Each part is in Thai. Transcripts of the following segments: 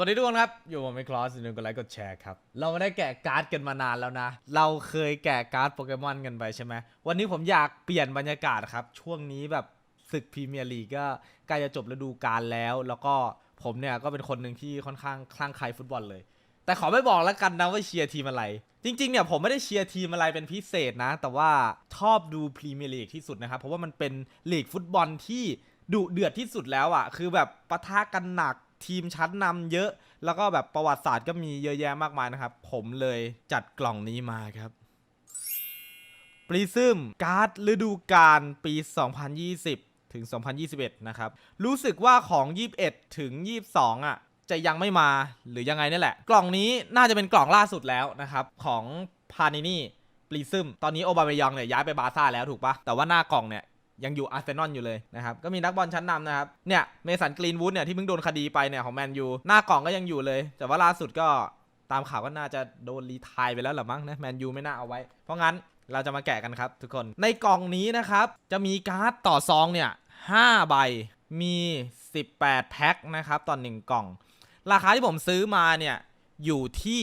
สวัสดีทุกคนครับ อยู่ผมไมคลอสอย่าลืมกดไลค์กดแชร์ครับ เราไม่ได้แกะการ์ดกันมานานแล้วนะ เราเคยแกะการ์ดโปเกมอนกันไปใช่ไหมวันนี้ผมอยากเปลี่ยนบรรยากาศครับ ช่วงนี้แบบศึกพรีเมียร์ลีกก็ใกล้จะจบฤดูกาลแล้ว แล้วก็ผมเนี่ยก็เป็นคนหนึ่งที่ค่อนข้างคลั่งไคล้ฟุตบอลเลย แต่ขอไม่บอกแล้วกันนะว่าเชียร์ทีมอะไร จริงๆเนี่ยผมไม่ได้เชียร์ทีมอะไรเป็นพิเศษนะ แต่ว่าชอบดูพรีเมียร์ลีกที่สุดนะครับ เพราะว่ามันเป็นลีกฟุตบอลที่ดุเดือดที่สุดแล้วอะ่ะ คือแบบปะทะกันหนัก ทีมชั้นนำเยอะ แล้วก็แบบประวัติศาสตร์ก็มีเยอะแยะมากมายนะครับ ผมเลยจัดกล่องนี้มาครับปริซึมการ์ดฤดูกาลปี 2020 ถึง 2021 นะครับ รู้สึกว่าของ 21 ถึง 22 อะ จะยังไม่มาหรือยังไงนี่แหละ กล่องนี้น่าจะเป็นกล่องล่าสุดแล้วนะครับ ของพานินี่ปริซึมตอนนี้โอบามยองเนี่ยย้ายไปบาซ่าแล้วถูกปะแต่ว่าหน้ากล่องเนี่ย ยังอยู่อาร์เซนอลอยู่เลยนะครับก็มีนักบอลชั้นนำนะครับเนี่ยเมสันกรีนวูดเนี่ยที่เพิ่งโดนคดีไปเนี่ยของแมนยูหน้ากล่องก็ยังอยู่เลย แต่ว่าล่าสุดก็ตามข่าวก็น่าจะโดนรีทายไปแล้วหรือมั้งนะแมนยูไม่น่าเอาไว้ เพราะงั้นเราจะมาแกะกันครับทุกคนในกล่องนี้นะครับ จะมีการ์ดต่อซองเนี่ย5ใบมี 18 แพ็คนะครับต่อ1กล่อง ราคาที่ผมซื้อมาเนี่ยอยู่ที่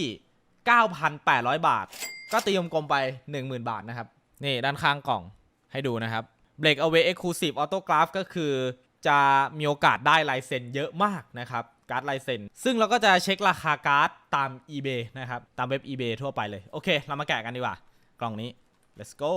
9,800 บาท ก็ตีกลมไป 10,000 บาทนะครับ นี่ด้านข้างกล่องให้ดูนะครับ Break Away Exclusive Autograph ก็คือจะมีโอกาสได้ลายเซ็นเยอะมากนะครับ การ์ดลายเซ็น ซึ่งเราก็จะเช็คราคาการ์ดตาม eBay นะครับ ตามเว็บ eBay ทั่วไปเลย โอเค เรามาแกะกันดีกว่า กล่องนี้ let's go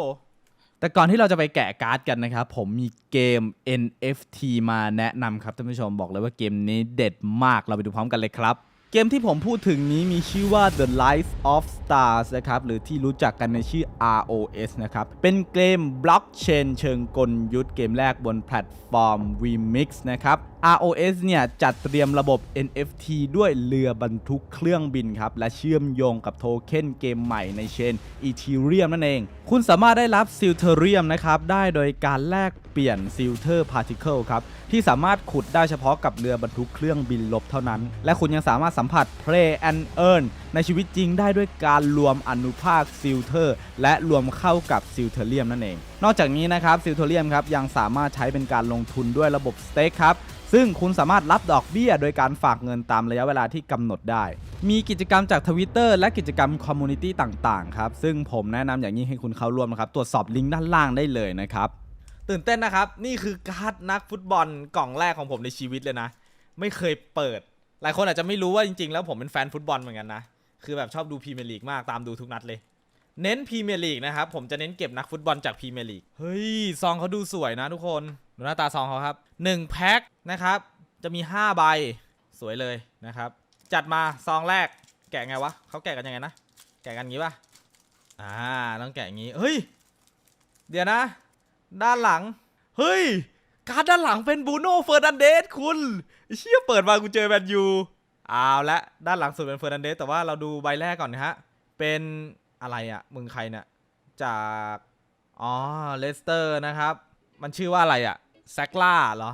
แต่ก่อนที่เราจะไปแกะการ์ดกันนะครับ ผมมีเกม NFT มาแนะนำครับท่านผู้ชมบอกเลยว่าเกมนี้เด็ดมากเราไปดูพร้อมกันเลยครับ เกมที่ผมพูดถึงนี้มีชื่อว่า The Life of Stars นะครับ หรือที่รู้จักกันในชื่อ ROS นะครับ เป็นเกมบล็อกเชนเชิงกลยุทธ์เกมแรกบนแพลตฟอร์ม Remix นะครับ ROS เนี่ยจัดเตรียมระบบ NFT ด้วยเรือบรรทุกเครื่องบินครับ และเชื่อมโยงกับโทเค็นเกมใหม่ในเชน Ethereum นั่นเอง คุณสามารถได้รับซิลเทเรียมนะครับ ได้โดยการแลกเปลี่ยนซิลเทอร์พาร์ติเคิลครับ ที่สามารถขุดได้เฉพาะกับเรือบรรทุกเครื่องบินลบเท่านั้น และคุณยังสามารถสัมผัส Play and Earn ในชีวิตจริงได้ด้วยการรวมอนุภาคซิลเทอร์และรวมเข้ากับซิลเทเรียมนั่นเอง นอกจากนี้นะครับซิลเทเรียมครับยังสามารถใช้เป็นการลงทุนด้วยระบบสเต็กครับ ซึ่งคุณสามารถรับดอกเบี้ยโดยการฝากเงินตามระยะเวลาที่กำหนดได้ มีกิจกรรมจากทวิตเตอร์และกิจกรรมคอมมูนิตี้ต่าง ๆ ครับ ซึ่งผมแนะนำอย่างยิ่งให้คุณเข้าร่วมนะครับ ตรวจสอบลิงก์ด้านล่างได้เลยนะครับ ตื่นเต้นนะครับ นี่คือการ์ดนักฟุตบอลกล่องแรกของผมในชีวิตเลยนะ ไม่เคยเปิด หลายคนอาจจะไม่รู้ว่าจริง ๆ แล้วผมเป็นแฟนฟุตบอลเหมือนกันนะ คือแบบชอบดูพรีเมียร์ลีกมากตามดูทุกนัดเลยเน้นพรีเมียร์ลีกนะครับ ผมจะเน้นเก็บนักฟุตบอลจากพรีเมียร์ลีก เฮ้ย ซองเขาดูสวยนะทุกคน ดูหน้าตาซองเขาครับ 1 แพ็ค นะครับ จะมี 5 ใบสวยเลยนะครับ จัดมาซองแรกแกะไงวะเขาแกะกันยังไงนะ แกะกันงี้ป่ะอ่าต้องแกะอย่างงี้เฮ้ยเดี๋ยวนะ ด้านหลัง เฮ้ย การด้านหลังเป็นบูโน่เฟอร์นันเดสคุณเชี่ยเปิดมากูเจอแมนยูเอาวและด้านหลังสุดเป็นเฟอร์นันเดสแต่ว่าเราดูใบแรกก่อนนะฮะ เป็นอะไรอะมึงใครเนี่ยจากอ๋อเลสเตอร์นะครับ มันชื่อว่าอะไรอะแซกล่าเหรอ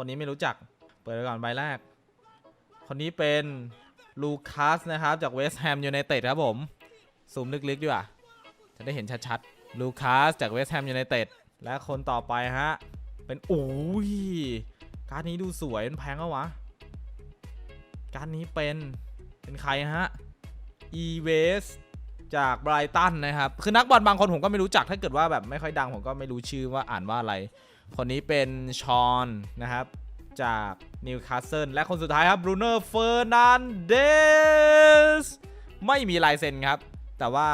คนนี้ไม่รู้จัก เปิดไปก่อนใบแรก คนนี้เป็นลูคัสนะครับ จากเวสต์แฮมยูไนเต็ดครับผมซูมลึกๆดีกว่า จะได้เห็นชัดๆ ลูคัสจากเวสต์แฮมยูไนเต็ด และคนต่อไปฮะ เป็นโอ้ย การดนี้ดูสวยมันแพงเอาวะ การดนี้เป็น เป็นใครฮะ e w e s จากไบรตันนะครับ คือนักบอลบางคนผมก็ไม่รู้จัก ถ้าเกิดว่าแบบไม่ค่อยดังผมก็ไม่รู้ชื่อว่าอ่านว่าอะไร คนนี้เป็นชอนนะครับ จากนิวคาสเซิลและคนสุดท้ายครับบรูเนอร์เฟอร์นันเดสไม่มีลายเซ็นครับ แต่ว่า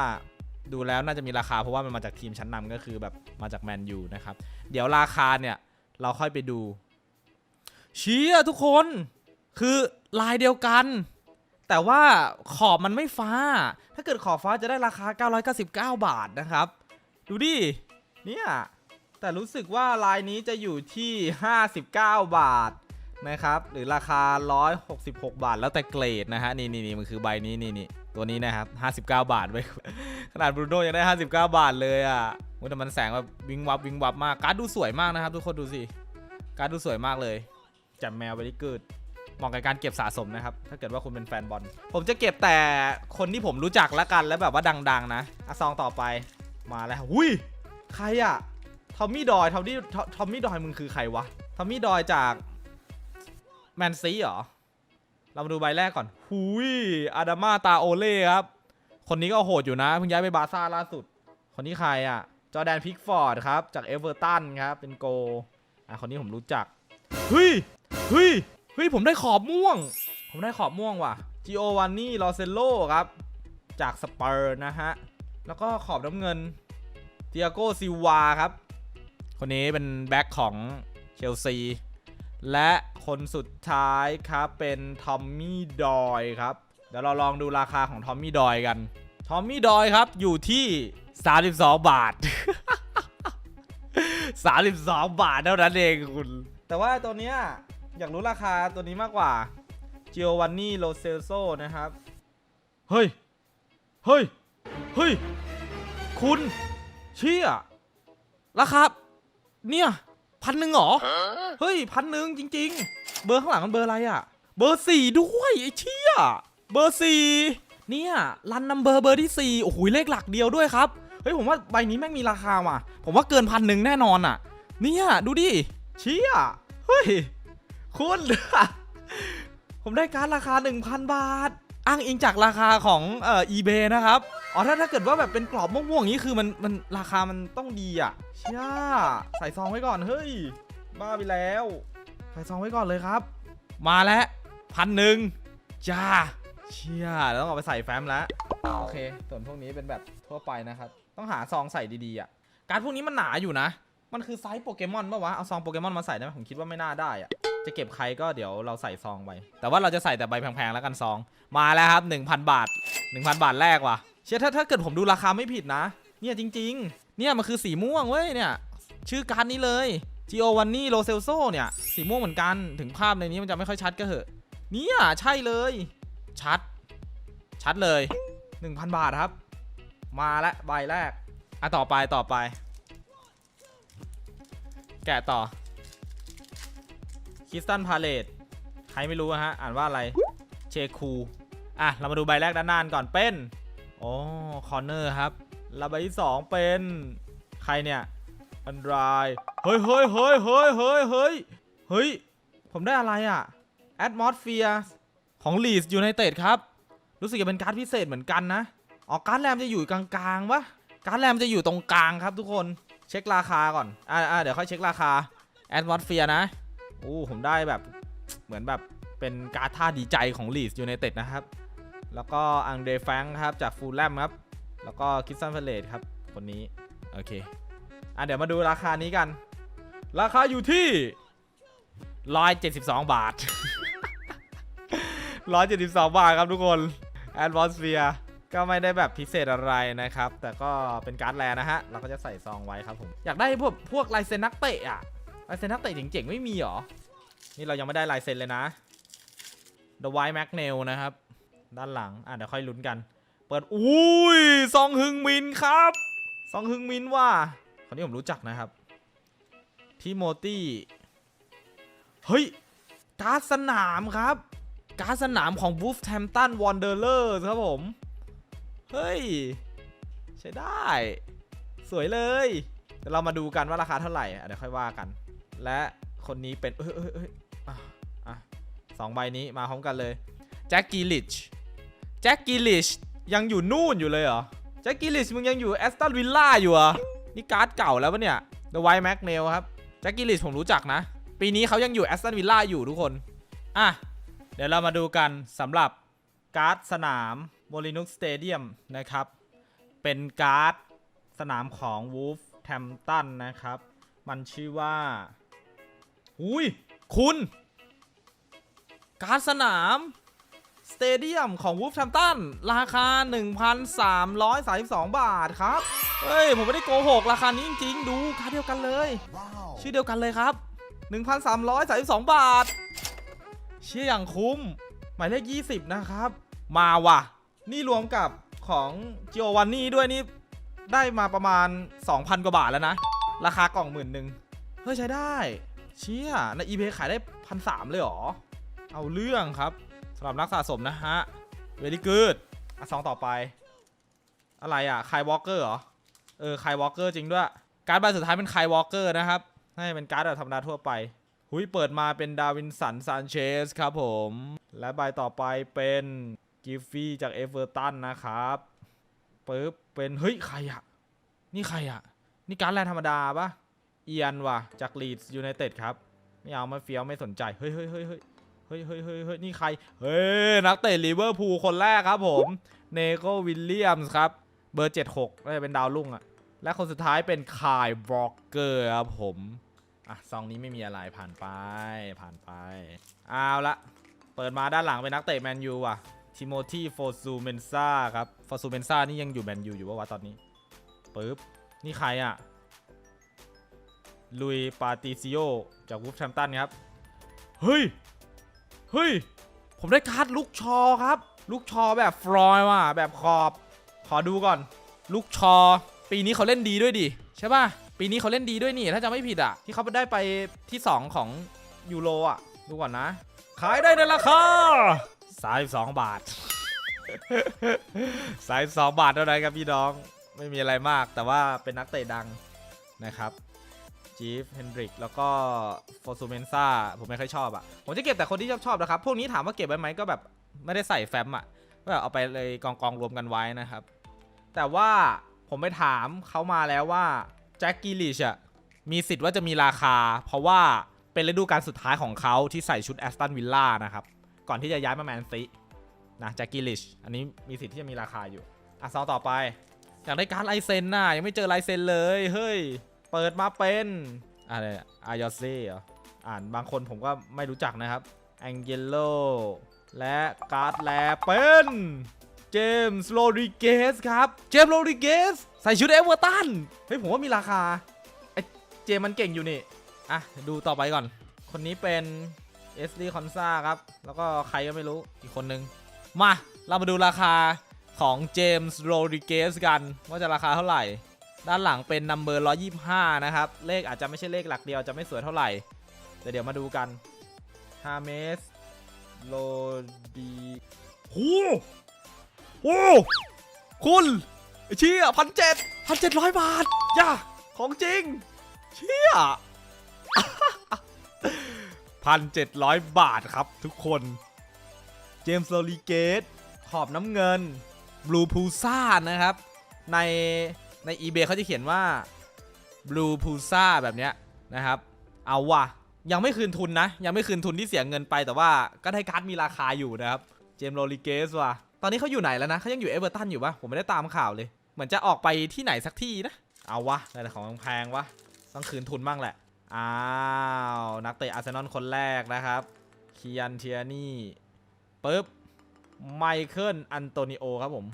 ดูแล้วน่าจะมีราคาเพราะว่ามันมาจากทีมชั้นนำก็คือแบบมาจากแมนยูนะครับ เดี๋ยวราคาเนี่ย เราค่อยไปดูเชียทุกคนคือลายเดียวกัน แต่ว่าขอบมันไม่ฟ้า ถ้าเกิดขอบฟ้าจะได้ราคา 999 บาทนะครับ ดูดิเนี่ย แต่รู้สึกว่าลายนี้จะอยู่ที่ 59 บาทนะครับ หรือราคา 166 บาท แล้วแต่เกรดนะฮะ นี่นี่นี่มันคือใบนี้นี่นี่ตัวนี้นะครับ59 บาทไว้ยขนาดบรูโน่ยังได้ 59 บาทเลยอะโอ้แต่มันแสงแบบวิงวับวิงวับมาก การ์ดดูสวยมากนะครับ ทุกคนดูสิ การ์ดดูสวยมากเลยจับแมวไปที่เกิดเหมาะกับการเก็บสะสมนะครับ ถ้าเกิดว่าคุณเป็นแฟนบอล ผมจะเก็บแต่คนที่ผมรู้จักละกัน แล้วแบบว่าดัง ๆ นะอะซองต่อไป มาแล้วหุ้ย ใครอะ ทอมมี่ดอยทอมมี่ทอมมี่ดอยมึงคือใครวะทอมมี่ดอยจากแมนซีเหรอ เรามาดูใบแรกก่อนหุยอาดามาตาโอเล่ครับ คนนี้ก็โหดอยู่นะ เพิ่งย้ายไปบาซ่าล่าสุด คนนี้ใครอะ จอแดนพิกฟอร์ดครับ จากเอเวอร์ตันครับ เป็นโก อะ คนนี้ผมรู้จักเฮ้ยเฮ้ยเฮ้ย ผมได้ขอบม่วง ผมได้ขอบม่วงว่ะจิโอวานนี่ลอเซโลครับ จากสเปอร์นะฮะ แล้วก็ขอบน้ำเงินเตียโกซิวาครับ คนนี้เป็นแบ็คของเชลซี และคนสุดท้ายครับเป็นทอมมี่ดอยครับเดี๋ยวเราลองดูราคาของทอมมี่ดอยกันทอมมี่ดอยครับอยู่ที่ 32 บาท 32 บาทเท่านั้นเองคุณ แต่ว่าตัวเนี้ยอยากรู้ราคาตัวนี้มากกว่า g i o v a n n i Lo Celso นะครับ เฮ้ย เฮ้ย เฮ้ย คุณ เชี่ยราคา เนี่ยพันหนึ่งเหรอ เฮ้ยพันหนึ่งจริง ๆ เบอร์ข้างหลังมันเบอร์อะไรอะเบอร์สี่ด้วยไอ้เชี่ยเบอร์สี่เนี่ยรันนัมเบอร์เบอร์ที่สี่โอ้โหเลขหลักเดียวด้วยครับเฮ้ยผมว่าใบนี้แม่งมีราคาว่ะ ผมว่าเกินพันหนึ่งแน่นอนอะเนี่ยดูดิเชี่ยเฮ้ยคุณผมได้การราคา 1,000 บาท อ้างอิงจากราคาของเอ่อ eBay นะครับ อ๋อ ถ้าถ้าเกิดว่าแบบเป็นกรอบม่วงๆอย่างนี้คือมันมันราคามันต้องดีอะ เชี่ย ใส่ซองไว้ก่อน เฮ้ย บ้าไปแล้ว ใส่ซองไว้ก่อนเลยครับ มาแล้วพันหนึ่งจ้า เชี่ยแล้วต้องเอาไปใส่แฟ้มแล้ว โอเค ส่วนพวกนี้เป็นแบบทั่วไปนะครับ ต้องหาซองใส่ดีๆอะ การพวกนี้มันหนาอยู่นะ มันคือไซส์โปเกมอนปะวะ เอาซองโปเกมอนมาใส่ได้ไหมผมคิดว่าไม่น่าได้อะ จะเก็บใครก็เดี๋ยวเราใส่ซองไปแต่ว่าเราจะใส่แต่ใบแพงๆแล้วกันซอง มาแล้วครับ 1,000 บาท 1,000 บาทแรกว่ะ เชื่อถ้าถ้าเกิดผมดูราคาไม่ผิดนะ เนี่ยจริง ๆ เนี่ยมันคือสีม่วงเว้ยเนี่ย ชื่อการนี้เลย g i o v a n n i Lo Celso เนี่ยสีม่วงเหมือนกัน ถึงภาพในนี้มันจะไม่ค่อยชัดก็เหอะ เนี่ยใช่เลย ชัด ชัดเลย 1,000 บาทครับ มาแล้วใบแรกอะต่อไปต่อไป แกะต่อ คิสตันพาเลตใครไม่รู้อะฮะ อ่านว่าอะไร เชคู อะ เรามาดูใบแรกด้านหน้าก่อนเป็นโอ้คอนเนอร์ครับแล้วใบที่ 2 เป็นใครเนี่ย อันดราย เฮ้ยเฮ้ยเฮ้ยเฮ้ยเฮ้ยเฮ้ยเฮ้ย ผมได้อะไรอะแอดมอสเฟียของลีสยูไนเตดครับ รู้สึกจะเป็นการ์ดพิเศษเหมือนกันนะอ๋อการ์ดแรมจะอยู่กลางๆปะการ์ดแรมจะอยู่ตรงกลางครับทุกคนเช็คราคาก่อน อ่าอ่าเดี๋ยวค่อยเช็คราคาแอดมอสเฟียนะ โอ้ผมได้แบบเหมือนแบบเป็นการ์ดท่าดีใจของลีสยูไนเต็ดนะครับ แล้วก็อังเดรแฟงครับจากฟูลแลมครับ แล้วก็คิสซันเฟเลตครับ คนนี้ โอเค อะเดี๋ยวมาดูราคานี้กัน ราคาอยู่ที่ 172 บาท 172 บาทครับทุกคนแอดวอนสเฟียก็ไม่ได้แบบพิเศษอะไรนะครับ แต่ก็เป็นการ์ดแลนะฮะ เราก็จะใส่ซองไว้ครับผม อยากได้พวกพวกลายเซ็นนักเตะอะ ลายเซ็นนักเตะเจ๋งๆไม่มีหรอ นี่เรายังไม่ได้ลายเซ็นเลยนะ The White Magnell นะครับ ด้านหลัง อะเดี๋ยวค่อยลุ้นกัน เปิด อุ้ย ซองฮึงมินครับ ซองฮึงมินว่าคนนี้ผมรู้จักนะครับพี่โมตี้ เฮ้ย การ์ดสนามครับ การ์ดสนามของ Wolverhampton Wanderers ครับผม เฮ้ย ใช้ได้ สวยเลยเดี๋ยวเรามาดูกันว่าราคาเท่าไหร่เดี๋ยวค่อยว่ากัน และคนนี้เป็น เอ้ยเอ้ยเอ้ยอะอะสองใบนี้มาพร้อมกันเลยแจ็คกิลิชแจ็คกิลิชยังอยู่นู่นอยู่เลยเหรอแจ็คกิลิชมึงยังอยู่แอสตันวิลล่าอยู่เหรอะนี่การ์ดเก่าแล้วปะเนี่ย The White Magnell ครับแจ็คกิลิชผมรู้จักนะ ปีนี้เขายังอยู่แอสตันวิลล่าอยู่ทุกคน อะ เดี๋ยวเรามาดูกันสำหรับการ์ดสนามโมลินุกสเตเดียมนะครับ เป็นการ์ดสนามของ Wolf t a m p t o n นะครับ มันชื่อว่า อุ้ย คุณ การ์ดสนาม สเตเดียมของ Wolf t a m p t o n ราคา 1,332 บาทครับ เฮ้ย ผมไม่ได้โกหก ราคานี้จริง ๆ ดูการ์ดเดียวกันเลย ชื่อเดียวกันเลยครับ 1,332 บาท เชี่ยอย่างคุ้ม หมายเลข 20 นะครับ มาว่ะ นี่รวมกับของจิโอวันนี่ด้วยนี่ได้มาประมาณ 2,000 กว่าบาทแล้วนะ ราคากล่องหมื่นหนึ่งเฮ้ยใช้ได้ เชี่ยใน eBay ขายได้พันสามเลยหรอ เอาเรื่องครับสำหรับนักสะสมนะฮะ very good อะสองต่อไป อะไรอะคายวอลเกอร์เหรอ เออคายวอลเกอร์จริงด้วย การ์ดใบสุดท้ายเป็นคายวอลเกอร์นะครับให้เป็นการ์ดแบบธรรมดาทั่วไป หุยเปิดมาเป็นดาวินสันซานเชสครับผม และใบต่อไปเป็นกิฟฟี่จากเอเวอร์ตันนะครับปึ๊บเป็นเฮ้ยใครอะ นี่ใครอะ นี่การ์ดแลนธรรมดาปะ เอียนว่ะจากลีดส์ยูไนเต็ดครับไม่เอามาเฟียวไม่สนใจ เฮ้ยเฮ้ยเฮ้ยเฮ้ยเฮ้ยเฮ้ยเฮ้ยนี่ใคร เฮ้ย นักเตะลิเวอร์พูลคนแรกครับผม เนโกวิลเลียมส์ครับ เบอร์ 76น่าจะเป็นดาวรุ่งอะและคนสุดท้ายเป็นคายบล็อกเกอร์ครับผม อะ ซองนี้ไม่มีอะไรผ่านไป ผ่านไป เอาละเปิดมาด้านหลังเป็นนักเตะแมนยูว่ะ ทิโมธีฟอร์ซูเมนซ่าครับฟอร์ซูเมนซ่านี่ยังอยู่แมนยูอยู่วะวะตอนนี้ปึ๊บ นี่ใครอะ ลุยปาติซิโอจากวูฟแชมตันครับ เฮ้ย เฮ้ย ผมได้การ์ดลูกชอครับ ลูกชอแบบฟลอยว่ะ แบบขอบ ขอดูก่อน ลูกชอ ปีนี้เขาเล่นดีด้วยดิใช่ป่ะ ปีนี้เขาเล่นดีด้วยนี่ ถ้าจะไม่ผิดอะ ที่เขาได้ไปที่ 2 ของยูโรอะ ดูก่อนนะ ขายได้ในราคา32 บาท32บาทเท่านั้นครับพี่น้อง ไม่มีอะไรมาก แต่ว่าเป็นนักเตะดังนะครับ จีฟเฮนดริกแล้วก็ฟอร์ซูเมนซ่าผมไม่ค่อยชอบอะ ผมจะเก็บแต่คนที่ชอบชอบนะครับ พวกนี้ถามว่าเก็บไว้ไหมก็แบบไม่ได้ใส่แฟ้มอะก็แบบเอาไปเลยกองกองรวมกันไว้นะครับ แต่ว่าผมไปถามเขามาแล้วว่าแจ็คกิลิชอะมีสิทธิ์ว่าจะมีราคา เพราะว่าเป็นฤดูกาลสุดท้ายของเขาที่ใส่ชุดแอสตันวิลล่านะครับก่อนที่จะย้ายมาแมนซีนะแจ็คกิลิชอันนี้มีสิทธิ์ที่จะมีราคาอยู่อะซองต่อไปอยากได้การดลเซนน่ะยังไม่เจอไลเซนเลยเฮ้ย เปิดมาเป็นอะไรอายอเซ่เหรอ อ่านบางคนผมก็ไม่รู้จักนะครับแองเกโลและการ์ดแลเป็นเจมส์โรดริเกสครับ เจมส์โรดริเกสใส่ชุดเอเวอร์ตัน เฮ้ย ผมว่ามีราคา ไอเจมส์มันเก่งอยู่นี่ อะ ดูต่อไปก่อน คนนี้เป็นเอสดีคอนซาครับ แล้วก็ใครก็ไม่รู้อีกคนนึง มา เรามาดูราคาของเจมส์โรดริเกสกัน ว่าจะราคาเท่าไหร่ ด้านหลังเป็นนัมเบอร์125นะครับ เลขอาจจะไม่ใช่เลขหลักเดียวจะไม่สวยเท่าไหร่ แต่เดี๋ยวมาดูกันฮาเมสโรดีโหโอ้คุณเชี่ยพันเจ็ดพันเจ็ดร้อยบาทย่าของจริง เชี่ยพันเจ็ดร้อยบาทครับทุกคน เจมส์โรลีเกต ขอบน้ำเงิน บลูพูซ่านะครับ ใน ใน eBay เขาจะเขียนว่า Blue p u s a แบบเนี้ยนะครับ เอาว่ะ ยังไม่คืนทุนนะ ยังไม่คืนทุนที่เสียเงินไปแต่ว่าก็ได้การ์ดมีราคาอยู่นะครับ เจมส์โรลิเกสว่ะ ตอนนี้เขาอยู่ไหนแล้วนะเขายังอยู่เอเวอร์ตันอยู่ปะผมไม่ได้ตามข่าวเลย เหมือนจะออกไปที่ไหนสักที่นะ เอาวะได้แต่ของแพงวะ ต้องคืนทุนบ้างแหละ อ้าว นักเตะอาร์เซนอลคนแรกนะครับ เคียนเทียนี่ปึ๊บ ไมเคิล อันโตนิโอครับผม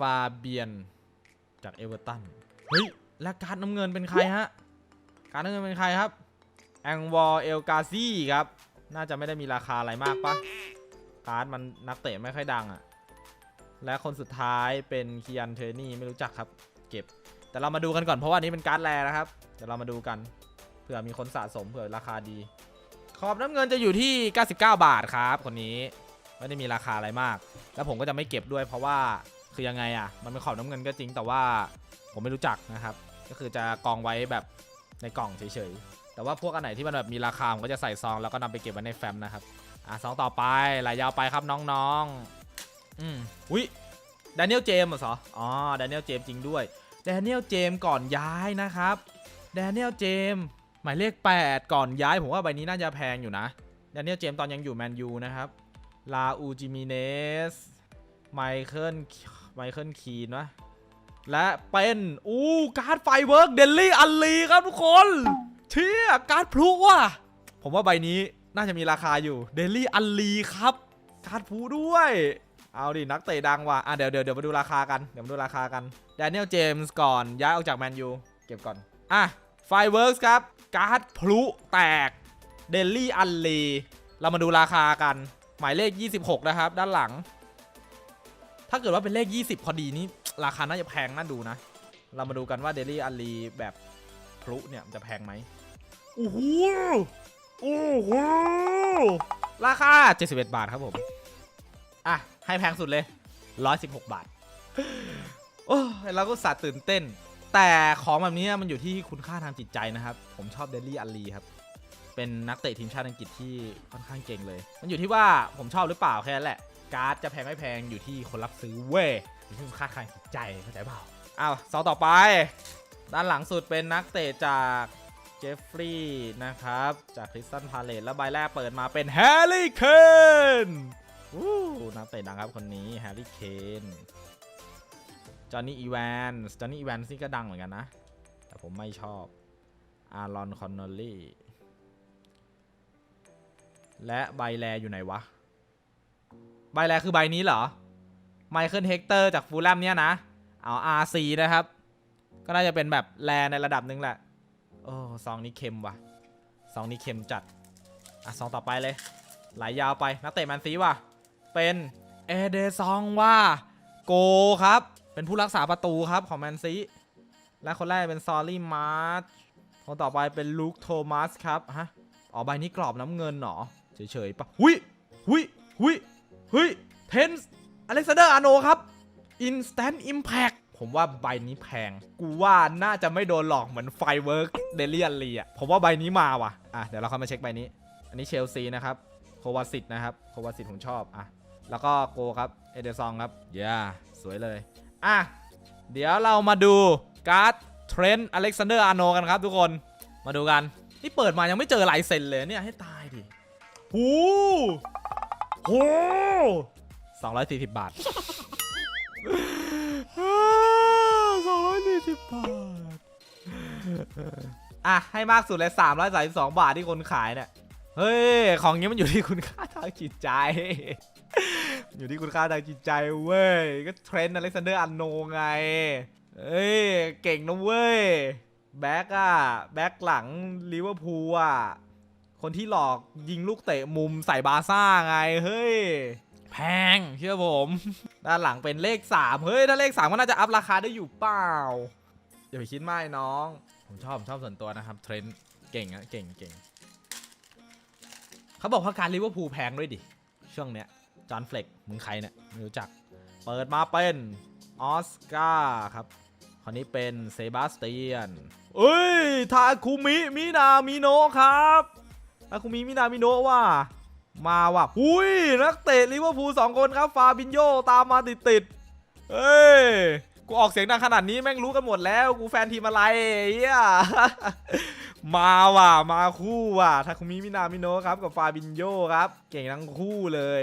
ฟาเบียนจากเอเวอร์ตัน เฮ้ย และการดน้ำเงินเป็นใครฮะ การดน้ำเงินเป็นใครครับ แองวอลเอลกาซี่ครับ น่าจะไม่ได้มีราคาอะไรมากปะการ์ดมันนักเตะไม่ค่อยดังอะ่ะ และคนสุดท้ายเป็นคียันเทนี่ไม่รู้จักครับ เก็บ แต่เรามาดูกันก่อนเพราะว่านนี้เป็นการ์ดแรนะครับ เดี๋ยวเรามาดูกัน เผื่อมีคนสะสมเผื่อราคาดี ขอบน้ำเงินจะอยู่ที่ 99 บาทครับ คนนี้ ไม่ได้มีราคาอะไรมาก แล้วผมก็จะไม่เก็บด้วยเพราะว่า คือยังไงอะ่ะ มันเป็นขอบน้ำเงินก็จริงแต่ว่าผมไม่รู้จักนะครับ ก็คือจะกองไว้แบบในกล่องเฉยๆ แต่ว่าพวกอันไหนที่มันแบบมีราคาผมก็จะใส่ซองแล้วก็นำไปเก็บไว้ในแฟ้มนะครับ อะซองต่อไปไหลายยาวไปครับน้องๆ อืมอุ้ยดเนียลเจมส์เหรอ อ๋อดเนียลเจมส์จริงด้วยดเนียลเจมส์ก่อนย้ายนะครับดเนียลเจมส์หมายเลข 8 ก่อนย้ายผมว่าใบนี้น่าจะแพงอยู่นะดเนียลเจมส์ตอนยังอยู่แมนยูนะครับ ลาอูจิมิเนส ไมเคิล ไมเคิลคีนวะและเป็นอู้การ์ดไฟเวิร์กเดลลี่อัลลีครับทุกคนเชี่ยการ์ดพลุว่ะผมว่าใบนี้น่าจะมีราคาอยู่เดลลี่อัลลีครับ การ์ดพลุด้วย เอาดินักเตะดังว่ะอะเดี๋ยวเดี๋ยวเดี๋ยวมาดูราคากันเดี๋ยวมาดูราคากันแดเนียลเจมส์ก่อนย้ายออกจากแมนยูเก็บก่อนอะไฟเวิร์กครับการ์ดพลุแตกเดลลี่อัลลีเรามาดูราคากัน หมายเลข 26 นะครับ ด้านหลัง ถ้าเกิดว่าเป็นเลข 20 พอดีนี่ราคาน่าจะแพงน่าดูนะ เรามาดูกันว่าเดลลี่อัลลีแบบพลุเนี่ยมันจะแพงไหมโอ้โหโอ้โหราคา 71 บาทครับผม อะ ให้แพงสุดเลย 116 บาท โอ้ยเราก็สาตื่นเต้น แต่ของแบบนี้มันอยู่ที่คุณค่าทางจิตใจนะครับ ผมชอบเดลลี่อัลลีครับ เป็นนักเตะทีมชาติอังกฤษที่ค่อนข้างเก่งเลย มันอยู่ที่ว่าผมชอบหรือเปล่าแค่นั้นแหละ การ์ดจะแพงไม่แพงอยู่ที่คนรับซื้อเว้ยอยู่ที่คุณค่าทางใจเข้าใจเปล่าอ้าวซองต่อไป ด้านหลังสุดเป็นนักเตะจากเจฟฟรีย์นะครับ จากคริสตันพาเลตแล้วใบแรกเปิดมาเป็นแฮร์รี่เคนวู้นักเตะดังครับคนนี้แฮร์รี่เคนจอห์นนี่อีแวนส์จอห์นนี่อีแวนส์นี่ก็ดังเหมือนกันนะ แต่ผมไม่ชอบอารอนคอนเนอลลี่และใบแลอยู่ไหนวะ ใบแลคือใบนี้เหรอไมเคิลเฮกเตอร์จากฟูลแลมเนี่ยนะ เอา RC นะครับ ก็น่าจะเป็นแบบแลในระดับหนึ่งแหละ โอ้ซองนี้เค็มว่ะซองนี้เค็มจัด อะซองต่อไปเลย ไหลยาวไป นักเตะแมนซีว่ะ เป็นเอเดซองว่าโกครับ เป็นผู้รักษาประตูครับของแมนซี และคนแรกเป็นซอลลี่มาร์ชคนต่อไปเป็นลูคโทมัสครับ ฮะ อ๋อใบนี้กรอบน้ำเงินเหรอ เฉยๆปะหุยหุยหุย หุยเทนส์อเล็กซานเดอร์อาโนครับ Instant Impact ผมว่าใบนี้แพง กูว่าน่าจะไม่โดนหลอกเหมือนไฟเวิร์กเดลิอันลีอะ ผมว่าใบนี้มาว่ะ อะ เดี๋ยวเราเข้ามาเช็คใบนี้ อันนี้เชลซีนะครับ โควาสิตนะครับ โควาสิตผมชอบ อะ แล้วก็โกครับ เอเดซองครับย่าสวยเลย อะ เดี๋ยวเรามาดูการ์ดเทรนต์อเล็กซานเดอร์อาโนกันครับทุกคน มาดูกัน นี่เปิดมายังไม่เจอลายเซ็นเลยเนี่ยให้ตายดิหู หูสองร้อยสี่สิบบาทสองร้อยสี่สิบบาท อะ ให้มากสุดเลยสามร้อยสามสิบสองบาทที่คนขายเนี่ย เฮ้ย ของนี้มันอยู่ที่คุณค่าทางจิตใจ อยู่ที่คุณค่าทางจิตใจเว้ย ก็เทรนด์อเล็กซานเดอร์อันโนไงเอ้ย เก่งนะเว้ย แบ็กอะแบ็กหลังลิเวอร์พูลอะ คนที่หลอกยิงลูกเตะมุมใส่บาร์ซ่าไง เฮ้ย แพงเชื่อผม ด้านหลังเป็นเลข 3 เฮ้ย ถ้าเลข 3 ก็น่าจะอัพราคาได้อยู่เปล่า อย่าไปคิดมากน้อง ผมชอบผมชอบส่วนตัวนะครับ เทรนด์เก่งอะเก่งเก่งเขาบอกว่าการลิเวอร์พูลแพงด้วยดิ ช่วงเนี้ย จอห์นเฟล็กมึงใครเนี่ยไม่รู้จัก เปิดมาเป็นออสการ์ครับคนนี้เป็นเซบาสเตียนเอ้ย ทาคุมิ มินามิโนะครับ ทาคุมิมินามิโนะว่า มาว่ะหุยนักเตะลิเวอร์พูลสองคนครับฟาบินโยตามมาติดติดเอ้ยกูออกเสียงดังขนาดนี้แม่งรู้กันหมดแล้ว กูแฟนทีมอะไรเฮียมาว่ะมาคู่ว่ะทาคุมิมินามิโนะครับกับฟาบินโยครับ เก่งทั้งคู่เลย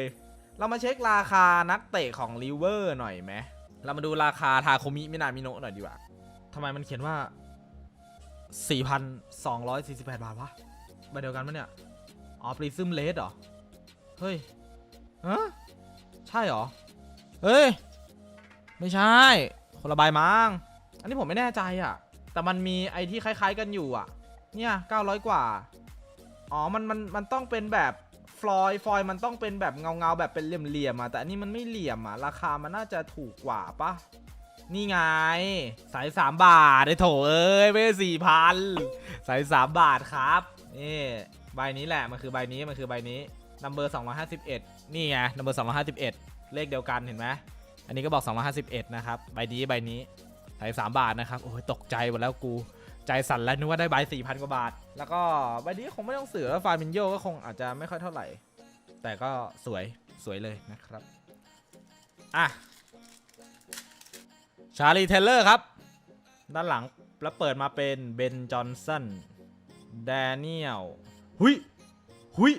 เรามาเช็คราคานักเตะของลิเวอร์หน่อยไหมเรามาดูราคาทาโคมิมินามิโนะหน่อยดีกว่าทำไมมันเขียนว่า 4,248 บาทวะ ใบเดียวกันปะเนี่ย อ๋อปริซึมเลสเหรอ เฮ้ยฮะใช่เหรอ เฮ้ย ไม่ใช่ คนละใบมั้ง อันนี้ผมไม่แน่ใจอะแต่มันมีไอที่คล้าย ๆ กันอยู่อะเนี่ย900กว่า อ๋อ มัน มัน มันต้องเป็นแบบฟลอยฟอยมันต้องเป็นแบบเงาเงาๆแบบเป็นเหลี่ยมๆอะแต่อันนี้มันไม่เหลี่ยมอะราคามันน่าจะถูกกว่าปะนี่ไง สายสามบาทไอ้โถเอ้ยไม่สี่พันสายสามบาทครับ นี่ใบนี้แหละมันคือใบนี้มันคือใบนี้นัมเบอร์251 นี่ไงนัมเบอร์251 เลขเดียวกันเห็นไหมอันนี้ก็บอก 251 นะครับใบนี้ใบนี้สายสามบาทนะครับ โอ้ยตกใจหมดแล้วกูใจสั่นแล้วนึกว่าได้ใบสี่พันกว่าบาท แล้วก็ใบนี้คงไม่ต้องเสือแล้วฟาร์มินโยก็คงอาจจะไม่ค่อยเท่าไหร่ แต่ก็สวยสวยเลยนะครับ อะ ชาลีเทเลอร์ครับ ด้านหลังแล้วเปิดมาเป็นเบนจอห์นสัน แดเนียลหุยหุย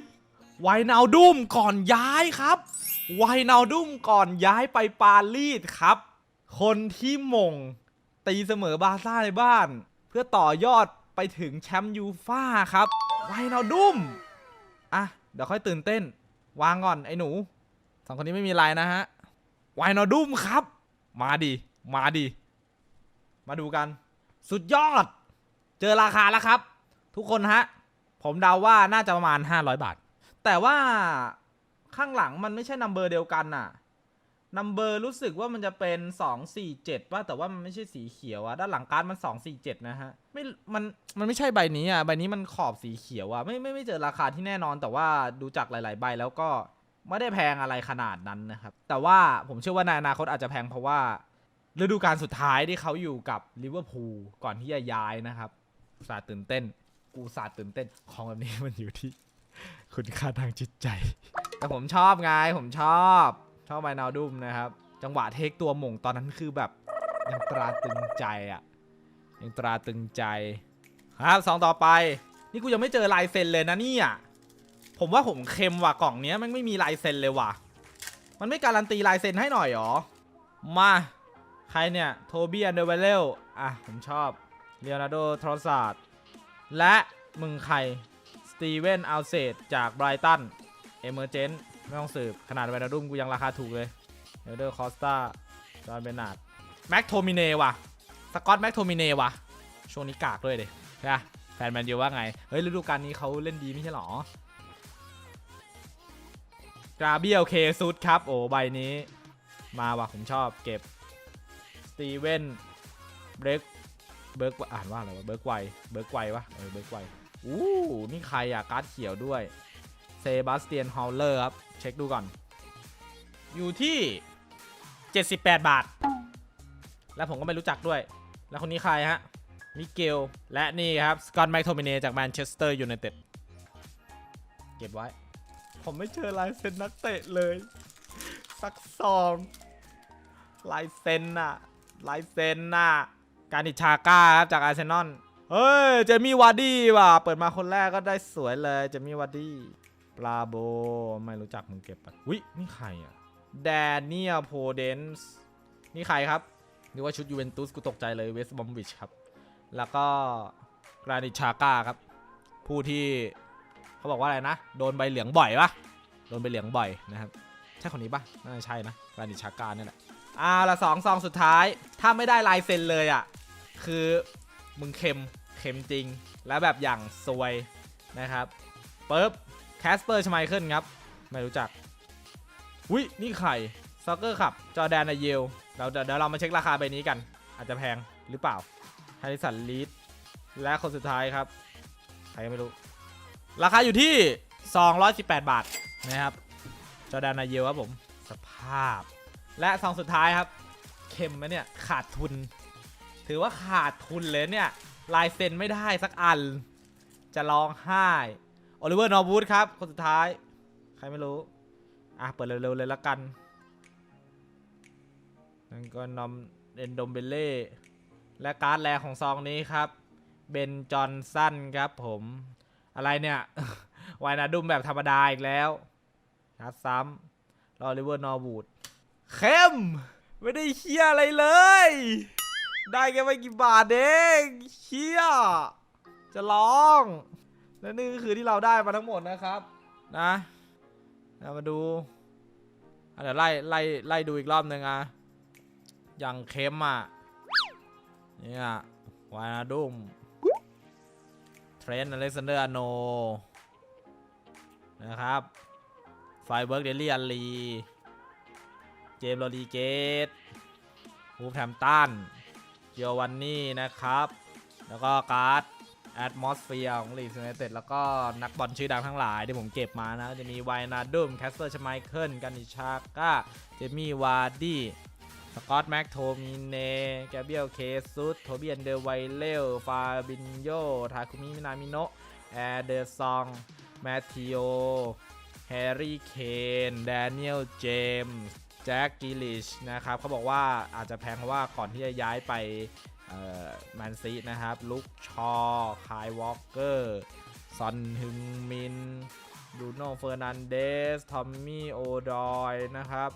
ไวนาดุมก่อนย้ายครับไวนาดุมก่อนย้ายไปปารีสครับ คนที่มงตีเสมอบาร์ซ่าในบ้าน เพื่อต่อยอดไปถึงแชมป์ยูฟ่าครับไวนาดุมอะ เดี๋ยวค่อยตื่นเต้น วางก่อนไอ้หนูสองคนนี้ไม่มีไรนะฮะไวนาดุมครับ มาดิมาดิมาดูกัน สุดยอด เจอราคาแล้วครับ ทุกคนฮะ ผมเดาว่าน่าจะประมาณ 500 บาท แต่ว่าข้างหลังมันไม่ใช่นัมเบอร์เดียวกันน่ะนัมเบอร์รู้สึกว่ามันจะเป็น 247ป่ะแต่ว่ามันไม่ใช่สีเขียวอะด้านหลังการ์ดมัน 247 นะฮะไม่มันมันไม่ใช่ใบนี้อะใบนี้มันขอบสีเขียวอะไม่ไม่ไม่เจอราคาที่แน่นอน แต่ว่าดูจากหลาย ๆ ใบแล้วก็ไม่ได้แพงอะไรขนาดนั้นนะครับ แต่ว่าผมเชื่อว่าในอนาคตอาจจะแพงเพราะว่าฤดูกาลสุดท้ายที่เขาอยู่กับลิเวอร์พูลก่อนที่จะย้ายนะครับสาตื่นเต้น กูอุตสาห์ตื่นเต้นของแบบนี้มันอยู่ที่คุณค่าทางจิตใจ แต่ผมชอบไงผมชอบ ชอบไมนาดุมนะครับ จังหวะเทคตัวหม่งตอนนั้นคือแบบยังตราตึงใจอะยังตราตึงใจ ครับสองต่อไป นี่กูยังไม่เจอลายเซ็นเลยนะเนี่ยผมว่าผมเค็มว่ะกล่องเนี้ยมันไม่มีลายเซ็นเลยว่ะ มันไม่การันตีลายเซ็นให้หน่อยหรอ มา ใครเนี่ย โทบี้อันเดอร์เวลเลอะ ผมชอบเลโอนาร์โดทรอสซาร์ และมึงใคร สตีเวนอัลเซดจากไบรตัน เอเมอร์เจนไม่ต้องสืบ ขนาดแวนาดุมกูยังราคาถูกเลยเอเดอร์คอสตาจอห์นเบนนาร์ดแม็กโทมิเนว่ะ สกอตแม็กโทมิเนว่ะ ช่วงนี้กากด้วยเด็ใช่ปะแฟนแมนยูว่าไง เฮ้ยฤดูกาลนี้เขาเล่นดีไม่ใช่หรอกราเบียลเคซุดครับ โอ้ใบนี้ มาว่ะผมชอบเก็บ สตีเวนเบรก เบิร์กอ่านว่าอะไรวะเบิร์กไวเบิร์กไววะเออเบิร์กไวอู้นี่ใครอะการ์ดเขียวด้วยเซบาสเตียนฮอลเลอร์ครับ เช็คดูก่อน อยู่ที่ 78 บาท และผมก็ไม่รู้จักด้วย แล้วคนนี้ใครฮะ มิเกล และนี่ครับ สกอตแมคโทมิเนจากแมนเชสเตอร์ยูไนเต็ดเก็บไว้ ผมไม่เจอลายเซ็นนักเตะเลย สักซองลายเซ็นน่ะลายเซ็นน่ะ การิชาก้าครับจากอาร์เซนอล เฮ้ย เจมี่วาร์ดี้ว่ะ เปิดมาคนแรกก็ได้สวยเลย เจมี่วาร์ดี้ ปลาโบ ไม่รู้จักมึงเก็บไปวินี่ใครอะ แดเนียลโพเดนส์ นี่ใครครับ นึกว่าชุดยูเวนตุสกูตกใจเลยเวสบอมวิชครับ แล้วก็กรานิชาก้าครับ ผู้ที่เขาบอกว่าอะไรนะ โดนใบเหลืองบ่อยปะโดนใบเหลืองบ่อยนะครับ ใช่คนนี้ปะน่าจะใช่นะกรานิชาก้าเนี่ยแหละอ่าละสองซองสุดท้าย ถ้าไม่ได้ลายเซ็นเลยอะ คือมึงเค็มเค็มจริง แล้วแบบอย่างซวยนะครับปึ๊บแคสเปอร์ชไมเคิลครับ ไม่รู้จักวินี่ใครซ็อกเกอร์ขับ จอแดนอเยลเราเดี๋ยวเรามาเช็คราคาใบนี้กัน อาจจะแพงหรือเปล่าฮาริสันลีดและคนสุดท้ายครับ ใครก็ไม่รู้ ราคาอยู่ที่ 218 บาทนะครับ จอแดนอเยลครับผม สภาพ และซองสุดท้ายครับ เค็มไหมเนี่ย ขาดทุน ถือว่าขาดทุนเลยเนี่ยลายเซ็นไม่ได้สักอัน จะร้องไห้โอลิเวอร์นอร์วูดครับ คนสุดท้าย ใครไม่รู้ อะ เปิดเร็วๆเลยละกันนั่นก็นอมเอนโดมเบเล่และการ์ดแรกของซองนี้ครับเบนจอนสันครับผม อะไรเนี่ยวายนาดุมแบบธรรมดาอีกแล้วนัดซ้ำรอลิเวอร์นอร์วูดเข้ม ไม่ได้เคียอะไรเลย ได้แค่ไม่กี่บาทเองเคี้ยจะร้อง และนี่ก็คือที่เราได้มาทั้งหมดนะครับ นะเรามาดูเดี๋ยวไล่ไล่ไล่ดูอีกรอบหนึ่งอะอย่างเค็มอะเนี่ยวานาดุมเทรนต์อเล็กซานเดอร์อโน นะครับไฟเบิร์กเดลี่อาลีเจมส์โรดีเกตฮูฟแฮมตัน เจียวันนี่นะครับ แล้วก็การ์ดแอดมอสเฟียของลีส u นเต็ดแล้วก็นักบอลชื่อดังทั้งหลายที่ผมเก็บมานะ จะมีไวนาดุมแคสเปอร์ชไมเคิลกันนิชาก้าเจมี่วาร์ดี้สกอตแม็กโทมิเนแกเบียลเคซุสโทเบียนเดอไวเลลฟาบินโยทาคุมิมินามิโนแอร์เดอร์ซองแมทธิโอแฮร์รี่เคนแดเนียลเจมส์ จ็คกิลิชนะครับเขาบอกว่าอาจจะแพงเพราะว่าก่อนที่จะย้ายไปแมนซีนะครับ ลุกชอคายวอลเกอร์ซอนฮึงมินบรูโน่เฟอร์นันเดส ทอมมี่โอดอยนะครับ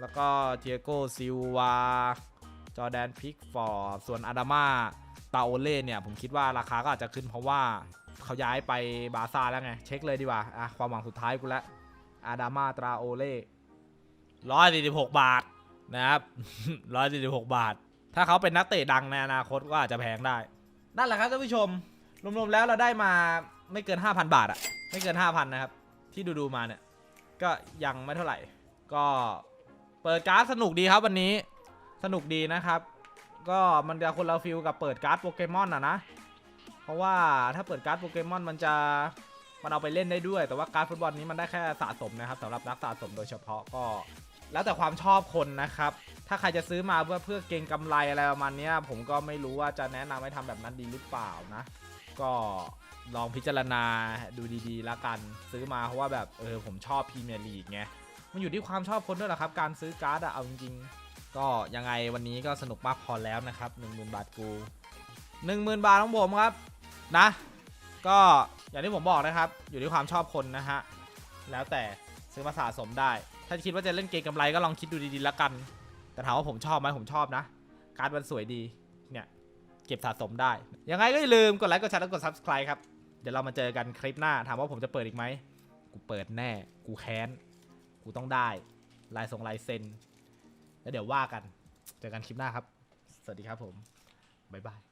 แล้วก็เทียโกซิลวา จอแดนพิกฟอร์ดส่วนอาดามาตาโอเล่เนี่ย ผมคิดว่าราคาก็อาจจะขึ้นเพราะว่าเขาย้ายไปบาซ่าแล้วไง เช็คเลยดีกว่าอะความหวังสุดท้ายกูแล้วอาดามาตราโอเล่ ร้อยสี่สิบหกบาทนะครับร้อยสี่สิบหกบาท ถ้าเขาเป็นนักเตะดังในอนาคตก็อาจจะแพงได้ นั่นแหละครับท่านผู้ชม รวมๆแล้วเราได้มาไม่เกิน5,000บาทอะไม่เกิน5,000นนะครับ ที่ดูๆมาเนี่ย ก็ยังไม่เท่าไหร่ ก็เปิดการ์ดสนุกดีครับวันนี้ สนุกดีนะครับ ก็มันจะคนละฟิลกับเปิดการ์ดโปเกมอนอะนะ เพราะว่าถ้าเปิดการ์ดโปเกมอนมันจะมันเอาไปเล่นได้ด้วย แต่ว่าการ์ดฟุตบอลนี้มันได้แค่สะสมนะครับสำหรับนักสะสมโดยเฉพาะก็ แล้วแต่ความชอบคนนะครับ ถ้าใครจะซื้อมาเพื่อเพื่อเก็งกำไรอะไรประมาณนี้ผมก็ไม่รู้ว่าจะแนะนำให้ทำแบบนั้นดีหรือเปล่านะ ก็ลองพิจารณาดูดีๆแล้วกันซื้อมาเพราะว่าแบบเออผมชอบพรีเมียร์ลีกไงมันอยู่ที่ความชอบคนด้วยแหละครับ การซื้อการ์ดอะเอาจริงๆ ก็ยังไงวันนี้ก็สนุกมากพอแล้วนะครับ10,000 บาทกู 10,000 บาทของผมครับนะ ก็อย่างที่ผมบอกนะครับ อยู่ที่ความชอบคนนะฮะแล้วแต่ซื้อมาสะสมได้ ถ้าคิดว่าจะเล่นเกมกำไรก็ลองคิดดูดีๆแล้วกัน แต่ถามว่าผมชอบไหมผมชอบนะ การ์ดมันสวยดี เนี่ย เก็บสะสมได้ ยังไงก็อย่าลืมกดไลค์ กดแชร์ และกด subscribe ครับ เดี๋ยวเรามาเจอกันคลิปหน้า ถามว่าผมจะเปิดอีกไหม กูเปิดแน่ กูแค้น กูต้องได้ ลายทรงลายเซ็น แล้วเดี๋ยวว่ากัน เจอกันคลิปหน้าครับ สวัสดีครับผม บ๊ายบาย